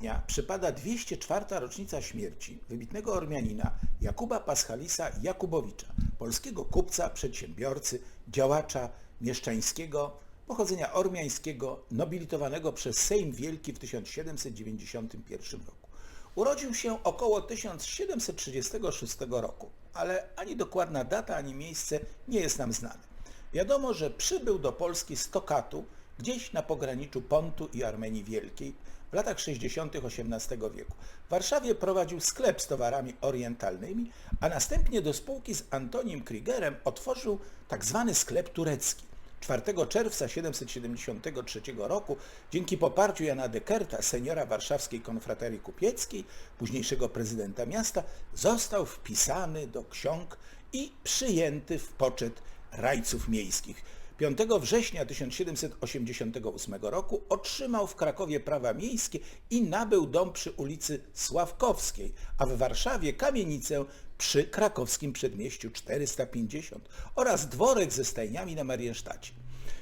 dnia przypada 204. rocznica śmierci wybitnego Ormianina Jakuba Paschalisa Jakubowicza, polskiego kupca, przedsiębiorcy, działacza mieszczańskiego, pochodzenia ormiańskiego, nobilitowanego przez Sejm Wielki w 1791 roku. Urodził się około 1736 roku, ale ani dokładna data, ani miejsce nie jest nam znane. Wiadomo, że przybył do Polski z Tokatu, gdzieś na pograniczu Pontu i Armenii Wielkiej w latach 60. XVIII wieku. W Warszawie prowadził sklep z towarami orientalnymi, a następnie do spółki z Antonim Kriegerem otworzył tak zwany sklep turecki. 4 czerwca 773 roku dzięki poparciu Jana Dekerta, seniora warszawskiej konfraterii kupieckiej, późniejszego prezydenta miasta, został wpisany do ksiąg i przyjęty w poczet rajców miejskich. 5 września 1788 roku otrzymał w Krakowie prawa miejskie i nabył dom przy ulicy Sławkowskiej, a w Warszawie kamienicę przy krakowskim przedmieściu 450 oraz dworek ze stajniami na Mariensztacie.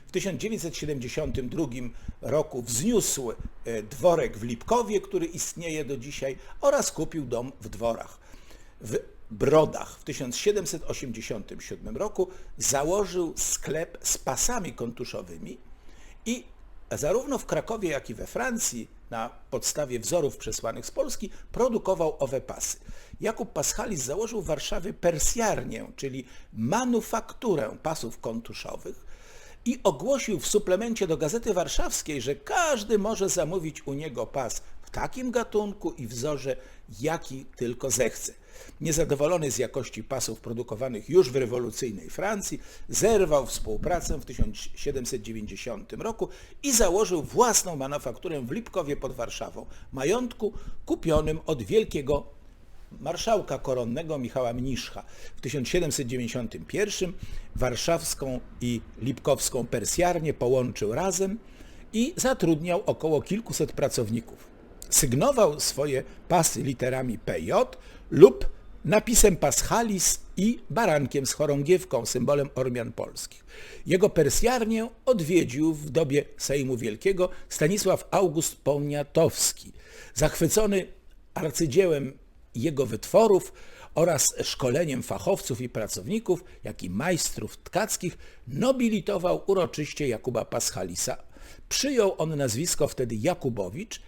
W 1972 roku wzniósł e, dworek w Lipkowie, który istnieje do dzisiaj oraz kupił dom w dworach. W Brodach w 1787 roku założył sklep z pasami kontuszowymi i zarówno w Krakowie, jak i we Francji na podstawie wzorów przesłanych z Polski produkował owe pasy. Jakub Paschalis założył w Warszawie persjarnię, czyli manufakturę pasów kontuszowych i ogłosił w suplemencie do Gazety Warszawskiej, że każdy może zamówić u niego pas takim gatunku i wzorze, jaki tylko zechce. Niezadowolony z jakości pasów produkowanych już w rewolucyjnej Francji, zerwał współpracę w 1790 roku i założył własną manufakturę w Lipkowie pod Warszawą, majątku kupionym od wielkiego marszałka koronnego Michała Mniszcha. W 1791 warszawską i lipkowską persjarnię połączył razem i zatrudniał około kilkuset pracowników. Sygnował swoje pasy literami PJ lub napisem Paschalis i barankiem z chorągiewką, symbolem Ormian polskich. Jego persjarnię odwiedził w dobie Sejmu Wielkiego Stanisław August Poniatowski. Zachwycony arcydziełem jego wytworów oraz szkoleniem fachowców i pracowników, jak i majstrów tkackich, nobilitował uroczyście Jakuba Paschalisa. Przyjął on nazwisko wtedy Jakubowicz,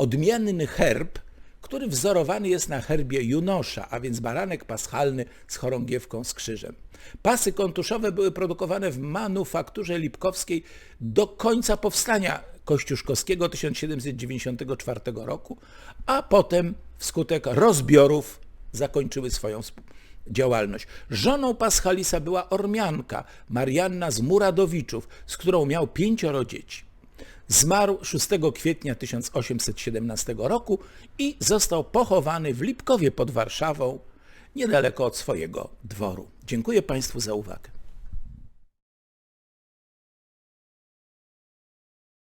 odmienny herb, który wzorowany jest na herbie Junosza, a więc baranek paschalny z chorągiewką z krzyżem. Pasy kontuszowe były produkowane w manufakturze lipkowskiej do końca powstania kościuszkowskiego 1794 roku, a potem wskutek rozbiorów zakończyły swoją działalność. Żoną Paschalisa była Ormianka, Marianna z Muradowiczów, z którą miał pięcioro dzieci. Zmarł 6 kwietnia 1817 roku i został pochowany w Lipkowie pod Warszawą, niedaleko od swojego dworu. Dziękuję Państwu za uwagę.